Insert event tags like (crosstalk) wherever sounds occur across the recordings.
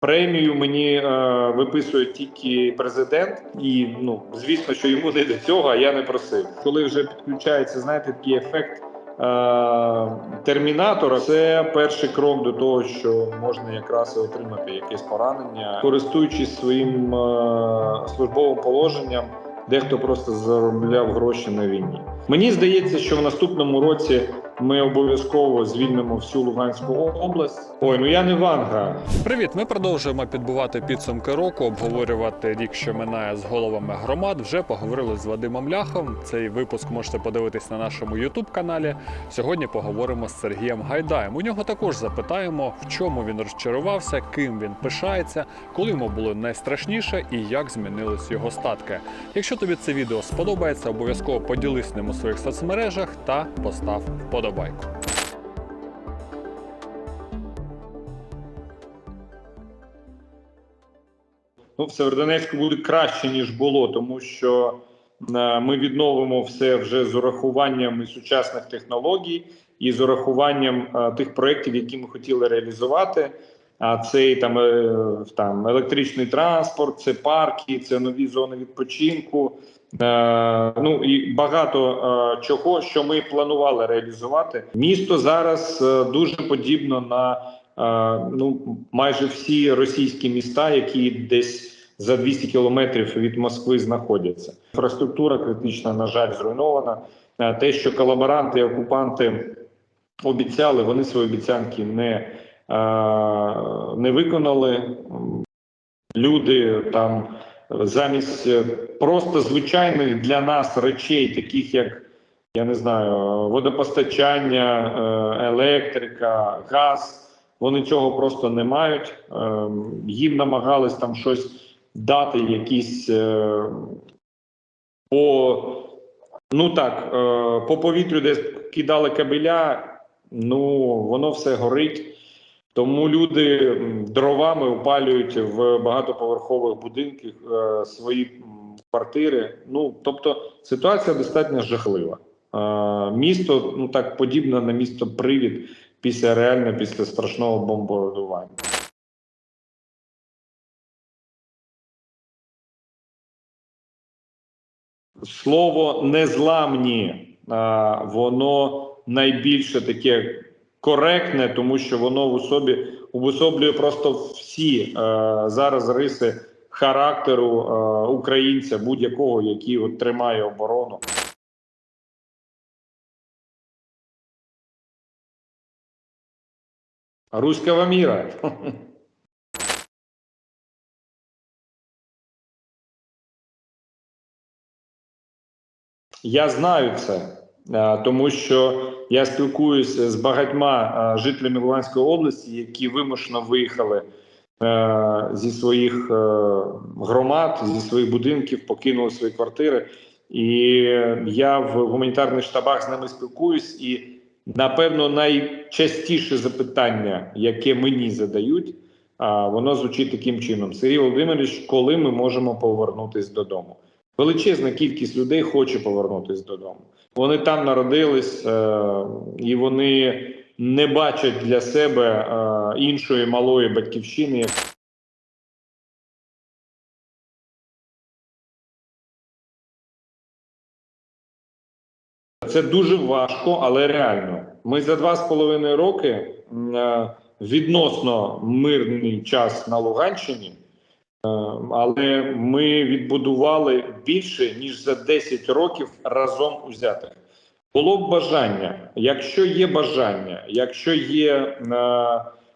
Премію мені е, виписує тільки президент, і ну звісно, що йому не до цього, а я не просив. Коли вже підключається, знаєте, такий ефект е, термінатора, це перший крок до того, що можна якраз отримати якесь поранення, користуючись своїм е, службовим положенням. Дехто просто заробляв гроші на війні. Мені здається, що в наступному році ми обов'язково звільнимо всю Луганську область. Ой, ну я не Ванга. Привіт! Ми продовжуємо підбивати підсумки року, обговорювати рік, що минає з головами громад. Вже поговорили з Вадимом Ляхом. Цей випуск можете подивитись на нашому youtube каналі. Сьогодні поговоримо з Сергієм Гайдаєм. У нього також запитаємо, в чому він розчарувався, ким він пишається, коли йому було найстрашніше і як змінились його статки. Якщо тобі це відео сподобається, обов'язково поділись ним у своїх соцмережах та постав вподобайку. Ну, в Северодонецьку буде краще ніж було, тому що е, ми відновимо все вже з урахуванням і сучасних технологій і з урахуванням е, тих проєктів, які ми хотіли реалізувати. А це і там, е, там електричний транспорт, це парки, це нові зони відпочинку. Е, ну і багато е, чого, що ми планували реалізувати. Місто зараз е, дуже подібно на ну майже всі російські міста, які десь за 200 кілометрів від Москви знаходяться. Інфраструктура критична, на жаль, зруйнована. Те, що колаборанти, і окупанти обіцяли, вони свої обіцянки не, не виконали. Люди там замість е, просто звичайних для нас речей, таких як я не знаю, водопостачання, е, електрика, газ. Вони цього просто не мають. Е, Їм намагались там щось дати, якісь е, по ну так, по повітрю, десь кидали кабеля. Ну воно все горить. Тому люди дровами опалюють в багатоповерхових будинках е, свої квартири. Ну тобто ситуація достатньо жахлива. Е, місто ну так подібне на місто Привід після реально після страшного бомбардування. Слово незламні а, воно найбільше таке коректне, тому що воно в особі обособлює просто всі е, зараз риси характеру е, українця, будь-якого, який от тримає оборону. Руського міра. (laughs) Я знаю це, е, тому що я спілкуюся з багатьма е, жителями Луганської області, які вимушено виїхали е, зі своїх е, громад, зі своїх будинків, покинули свої квартири. І я в гуманітарних штабах з ними спілкуюсь, і напевно найчастіше запитання, яке мені задають, воно звучить таким чином: Сергій Володимирович, коли ми можемо повернутися додому? Величезна кількість людей хоче повернутися додому. Вони там народились, е, і вони не бачать для себе е, іншої малої батьківщини. Це дуже важко, але реально. Ми за два з половиною роки е, відносно мирний час на Луганщині. Е, Але ми відбудували більше ніж за 10 років разом узятих. Було б бажання, якщо є бажання, якщо є е,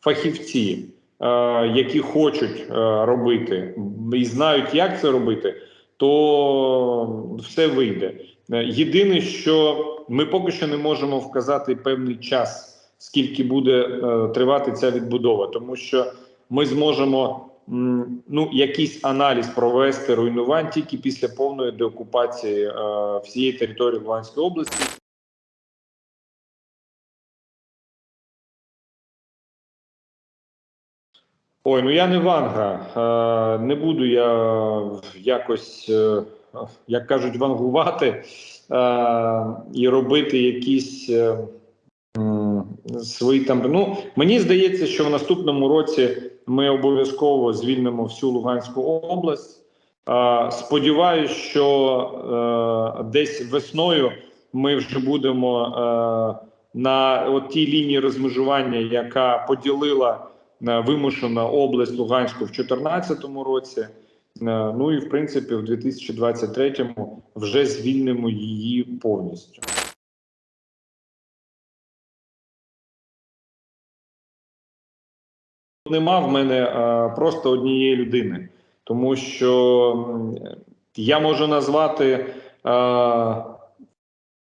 фахівці, е, які хочуть е, робити і знають, як це робити, то все вийде. Е, Єдине, що ми поки що не можемо вказати певний час, скільки буде е, тривати ця відбудова, тому що ми зможемо ну, якийсь аналіз провести руйнувань тільки після повної деокупації е, всієї території Луганської області. Ой, ну я не ванга. Е, не буду я якось, е, як кажуть, вангувати і робити якісь свої там. Ну, мені здається, що в наступному році ми обов'язково звільнимо всю Луганську область. Сподіваюсь, що е, десь весною ми вже будемо е, на от тій лінії розмежування, яка поділила е, вимушена область Луганську в 2014 році. Ну і в принципі, в 2023 вже звільнимо її повністю. Нема в мене е, просто однієї людини, тому що я можу назвати е,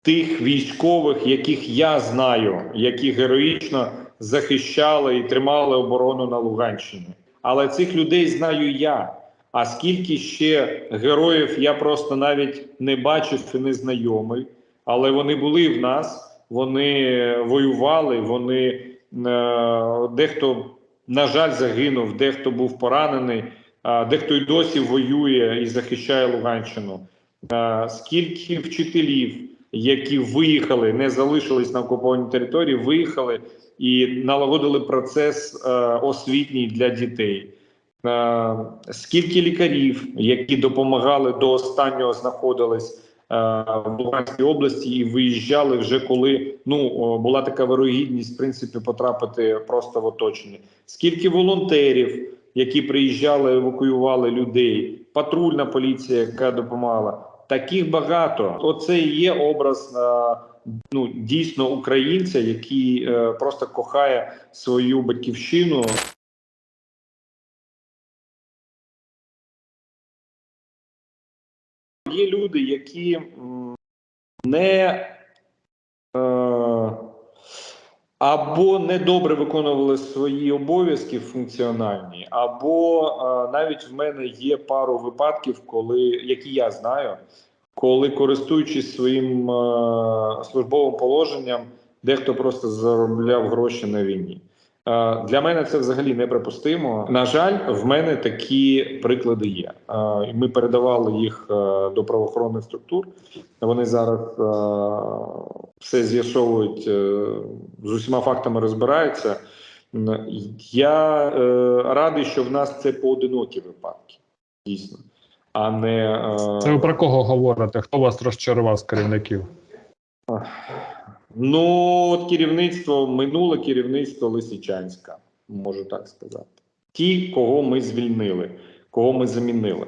тих військових, яких я знаю, які героїчно захищали і тримали оборону на Луганщині. Але цих людей знаю я. А скільки ще героїв я просто навіть не бачив і не знайомий, але вони були в нас, вони воювали, вони е, дехто, на жаль, загинув, дехто був поранений, дехто й досі воює і захищає Луганщину. Скільки вчителів, які виїхали, не залишились на окупованій території, виїхали і налагодили процес е, освітній для дітей. Е, скільки лікарів, які допомагали до останнього, знаходились в Луганській області і виїжджали вже коли ну була така вирогідність в принципі потрапити просто в оточення. Скільки волонтерів, які приїжджали, евакуювали людей, патрульна поліція, яка допомагала. Таких багато. Оце і є образ е, ну дійсно українця, який е, просто кохає свою батьківщину. Є люди, які не е, або недобре виконували свої обов'язки функціональні, або е, навіть в мене є пару випадків, коли які я знаю, коли користуючись своїм е, службовим положенням, дехто просто заробляв гроші на війні. Е, Для мене це взагалі неприпустимо. На жаль, в мене такі приклади є. Е, Ми передавали їх е, до правоохоронних структур. Вони зараз все з'ясовують з усіма фактами розбираються. Я радий, що в нас це поодинокі випадки, дійсно, а не Це ви про кого говорите? Хто вас розчарував з керівників? Ну, от керівництво, минуле керівництво Лисичанська, можу так сказати. Ті, кого ми звільнили, кого ми замінили.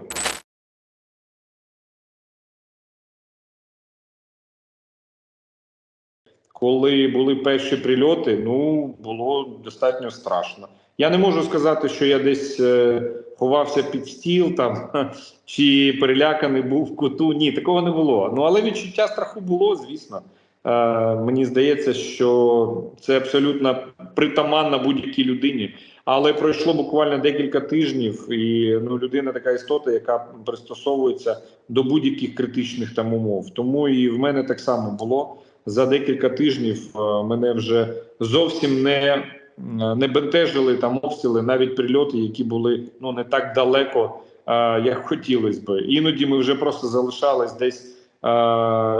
Коли були перші прильоти, ну було достатньо страшно. Я не можу сказати, що я десь е, ховався під стіл там чи переляканий був в куту. Ні, такого не було. Ну але відчуття страху було, звісно. Е, мені здається, що це абсолютно притаманно будь-якій людині. Але пройшло буквально декілька тижнів, і ну людина така істота, яка пристосовується до будь-яких критичних там умов. Тому і в мене так само було за декілька тижнів. е, Мене вже зовсім не, не бентежили там обстріли, навіть прильоти, які були ну не так далеко, е, як хотілося би. Іноді ми вже просто залишались десь е,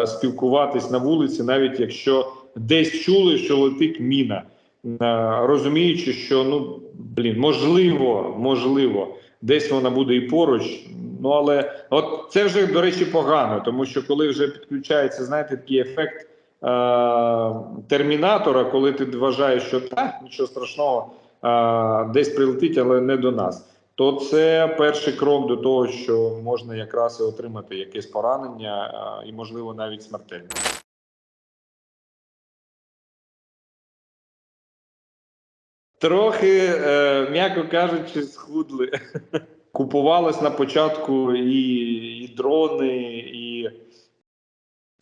спілкуватись на вулиці, навіть якщо десь чули, що летить міна, е, розуміючи, що ну блін, можливо, можливо, десь вона буде і поруч. Ну але от це вже до речі погано, тому що коли вже підключається, знаєте, такий ефект. е, Термінатора, коли ти вважаєш, що так, нічого страшного, е, десь прилетить, але не до нас то це перший крок до того, що можна якраз і отримати якесь поранення і, можливо, навіть смертельне. Трохи, е, м'яко кажучи, схудли. (laughs) Купувалось на початку і, і дрони, і,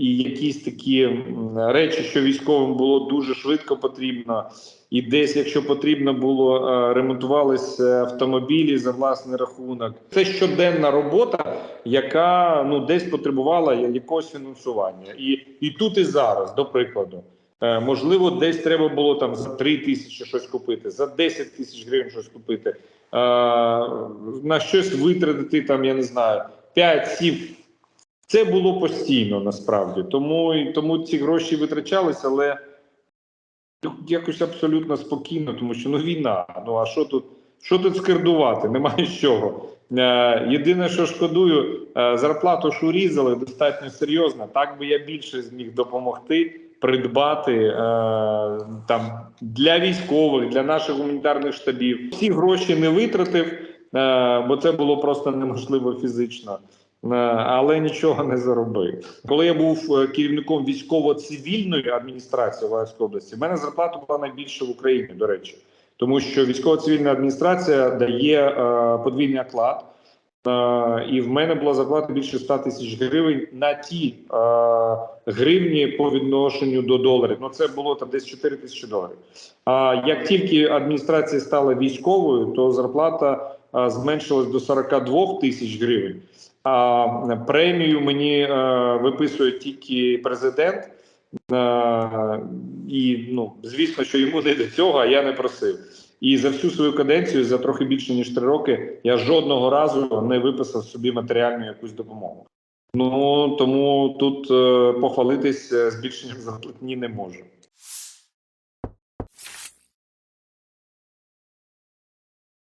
і якісь такі речі, що військовим було дуже швидко потрібно. І десь, якщо потрібно було, е, ремонтувалися автомобілі за власний рахунок. Це щоденна робота, яка ну десь потребувала якогось фінансування. І, і тут і зараз, до прикладу. Е, Можливо, десь треба було там за 3 тисячі щось купити, за 10 тисяч гривень щось купити, е, на щось витратити там, я не знаю, 5-7. Це було постійно насправді. Тому, і- тому ці гроші витрачалися, але якось абсолютно спокійно, тому що ну війна. Ну а що тут Що тут скердувати? Немає з чого. Е, Єдине, що шкодую, е, зарплату ж урізали достатньо серйозно. Так би я більше зміг допомогти придбати е, там для військових, для наших гуманітарних штабів. Всі гроші не витратив, е, бо це було просто неможливо фізично. Е, Але нічого не заробив. Коли я був е, керівником військово-цивільної адміністрації Луганської області, в мене зарплата була найбільша в Україні, до речі, тому що військово-цивільна адміністрація дає е, подвійний оклад. Е, і в мене була зарплата більше 100 тисяч гривень на ті е, гривні по відношенню до доларів. Ну це було там десь 4 тисячі доларів. А як тільки адміністрація стала військовою, то зарплата е, зменшилась до 42 тисяч гривень. А премію мені е, виписує тільки президент. Е, і ну звісно, що йому не до цього, а я не просив. І за всю свою каденцію, за трохи більше ніж три роки, я жодного разу не виписав собі матеріальну якусь допомогу. Ну тому тут е, похвалитись збільшенням зарплатні не можу.